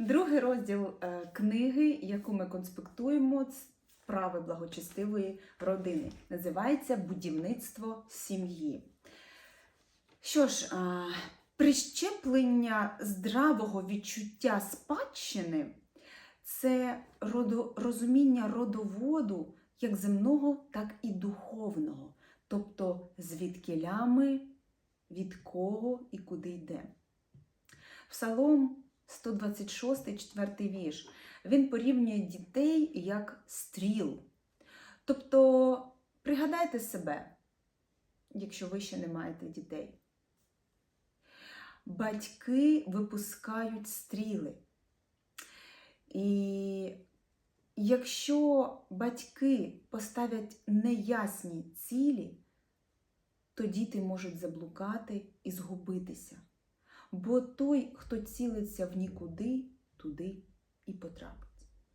Другий розділ е, книги, яку ми конспектуємо, справи благочестивої родини. Називається Будівництво сім'ї. Що ж, е, прищеплення здравого відчуття спадщини це розуміння родоводу як земного, так і духовного. Тобто звідкилями, від кого і куди йде. Псалом 126, 4 вірш. Він порівнює дітей як стріл. Тобто, пригадайте себе, якщо ви ще не маєте дітей. Батьки випускають стріли. І якщо батьки поставлять неясні цілі, то діти можуть заблукати і згубитися бо той, хто цілиться в нікуди, туди і потрапить.